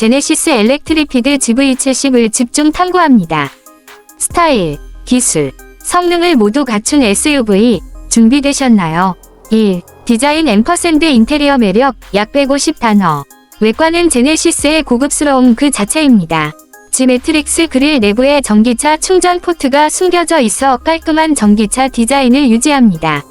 제네시스 엘렉트리피드 GV70을 집중 탐구합니다. 스타일, 기술, 성능을 모두 갖춘 SUV 준비되셨나요? 1. 디자인 앰퍼샌드 인테리어 매력 약 150 단어 외관은 제네시스의 고급스러움 그 자체입니다. G 매트릭스 그릴 내부에 전기차 충전 포트가 숨겨져 있어 깔끔한 전기차 디자인을 유지합니다.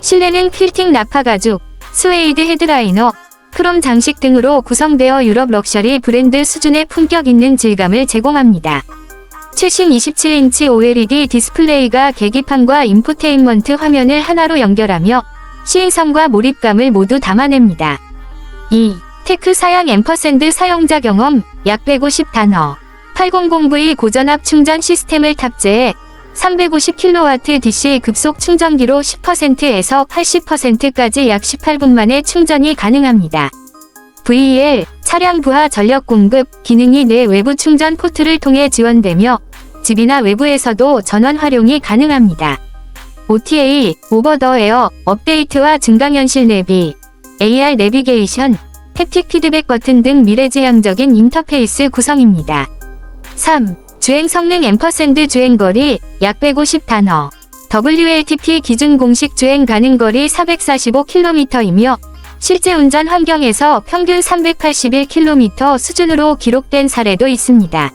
실내는 필팅 나파 가죽, 스웨이드 헤드라이너, 크롬 장식 등으로 구성되어 유럽 럭셔리 브랜드 수준의 품격 있는 질감을 제공합니다. 최신 27인치 OLED 디스플레이가 계기판과 인포테인먼트 화면을 하나로 연결하며 시인성과 몰입감을 모두 담아냅니다. 2. 테크 사양 앰퍼샌드 사용자 경험 약 150 단어 800V 고전압 충전 시스템을 탑재해 350kW DC 급속 충전기로 10%에서 80%까지 약 18분 만에 충전이 가능합니다. VL 차량 부하 전력 공급 기능이 내 외부 충전 포트를 통해 지원되며 집이나 외부에서도 전원 활용이 가능합니다. OTA 오버 더 에어 업데이트와 증강현실 내비 AR 내비게이션 햅틱 피드백 버튼 등 미래지향적인 인터페이스 구성입니다. 3. 주행 성능 앰퍼샌드 주행거리 약 150 단어 WLTP 기준 공식 주행 가능 거리 445km이며 실제 운전 환경에서 평균 381km 수준으로 기록된 사례도 있습니다.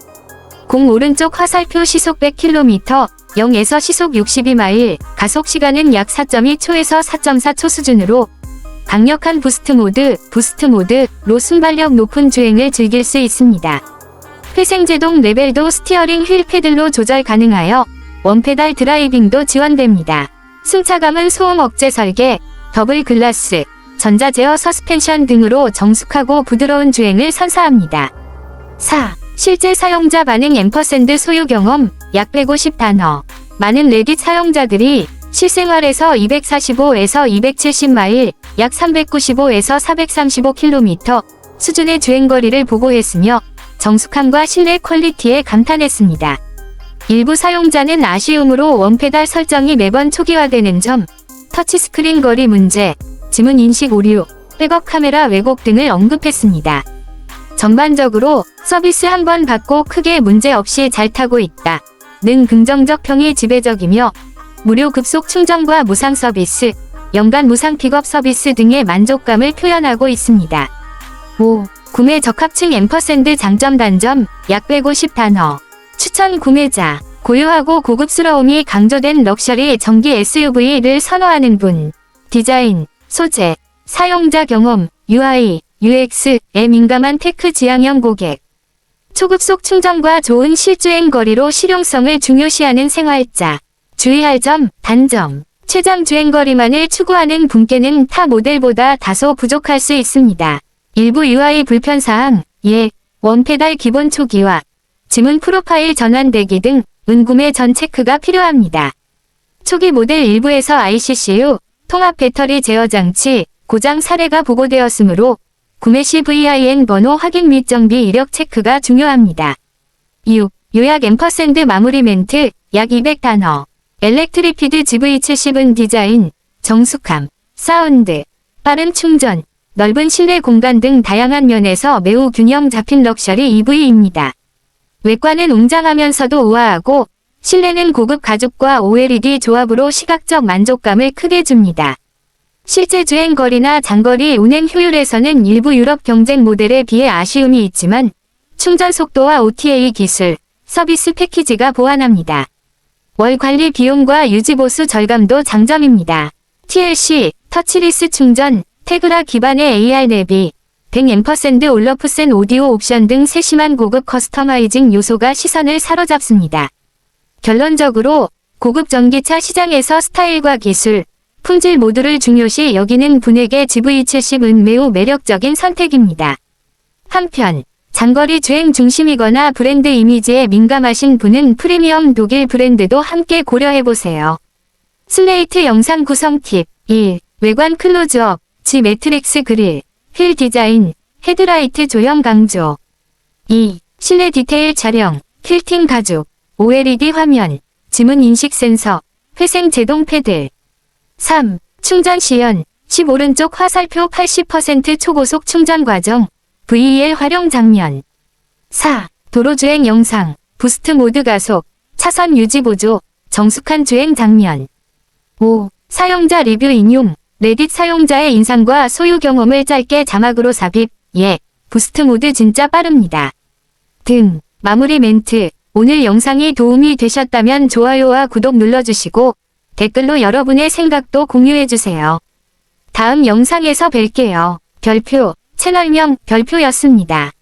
공 오른쪽 화살표 시속 100km, 0에서 시속 62마일, 가속 시간은 약 4.2초에서 4.4초 수준으로 강력한 부스트 모드, 부스트 모드로 순발력 높은 주행을 즐길 수 있습니다. 회생제동 레벨도 스티어링 휠 패들로 조절 가능하여 원페달 드라이빙도 지원됩니다. 승차감은 소음 억제 설계, 더블 글라스, 전자제어 서스펜션 등으로 정숙하고 부드러운 주행을 선사합니다. 4. 실제 사용자 반응 앰퍼샌드 소유 경험 약 150 단어 많은 레딧 사용자들이 실생활에서 245에서 270마일, 약 395에서 435km 수준의 주행거리를 보고했으며 정숙함과 실내 퀄리티에 감탄했습니다. 일부 사용자는 아쉬움으로 원페달 설정이 매번 초기화되는 점, 터치스크린 거리 문제, 지문 인식 오류, 백업 카메라 왜곡 등을 언급했습니다. 전반적으로 서비스 한 번 받고 크게 문제 없이 잘 타고 있다. 는 긍정적 평이 지배적이며 무료 급속 충전과 무상 서비스, 연간 무상 픽업 서비스 등의 만족감을 표현하고 있습니다. 5. 구매 적합층 앰퍼샌드 장점 단점 약 150 단어 추천 구매자 고유하고 고급스러움이 강조된 럭셔리 전기 SUV를 선호하는 분 디자인, 소재, 사용자 경험, UI, UX에 민감한 테크 지향형 고객 초급속 충전과 좋은 실주행 거리로 실용성을 중요시하는 생활자 주의할 점, 단점 최장 주행거리만을 추구하는 분께는 타 모델보다 다소 부족할 수 있습니다. 일부 UI 불편사항, 예, 원페달 기본 초기화, 지문 프로파일 전환되기 등 은구매 전 체크가 필요합니다. 초기 모델 일부에서 ICCU, 통합 배터리 제어 장치, 고장 사례가 보고되었으므로 구매 시 VIN 번호 확인 및 정비 이력 체크가 중요합니다. 6. 요약 앰퍼샌드 마무리 멘트, 약 200단어. 엘렉트리피드 GV70은 디자인, 정숙함, 사운드, 빠른 충전, 넓은 실내 공간 등 다양한 면에서 매우 균형 잡힌 럭셔리 EV입니다. 외관은 웅장하면서도 우아하고 실내는 고급 가죽과 OLED 조합으로 시각적 만족감을 크게 줍니다. 실제 주행 거리나 장거리 운행 효율에서는 일부 유럽 경쟁 모델에 비해 아쉬움이 있지만 충전 속도와 OTA 기술, 서비스 패키지가 보완합니다. 월 관리 비용과 유지 보수 절감도 장점입니다. TLC, 터치리스 충전, 테그라 기반의 AR 내비, 100% 올러프센 오디오 옵션 등 세심한 고급 커스터마이징 요소가 시선을 사로잡습니다. 결론적으로 고급 전기차 시장에서 스타일과 기술, 품질 모두를 중요시 여기는 분에게 GV70은 매우 매력적인 선택입니다. 한편 장거리 주행 중심이거나 브랜드 이미지에 민감하신 분은 프리미엄 독일 브랜드도 함께 고려해보세요. 슬레이트 영상 구성 팁 1. 외관 클로즈업 G 매트릭스 그릴, 휠 디자인, 헤드라이트 조형 강조 2. 실내 디테일 촬영, 퀼팅 가죽, OLED 화면, 지문 인식 센서, 회생 제동 패들 3. 충전 시연, 10 오른쪽 화살표 80% 초고속 충전 과정, VEL 활용 장면 4. 도로주행 영상, 부스트 모드 가속, 차선 유지 보조, 정숙한 주행 장면 5. 사용자 리뷰 인용, 레딧 사용자의 인상과 소유 경험을 짧게 자막으로 삽입, 예, 부스트 모드 진짜 빠릅니다. 등, 마무리 멘트, 오늘 영상이 도움이 되셨다면 좋아요와 구독 눌러주시고, 댓글로 여러분의 생각도 공유해주세요. 다음 영상에서 뵐게요. 별표, 채널명 별표였습니다.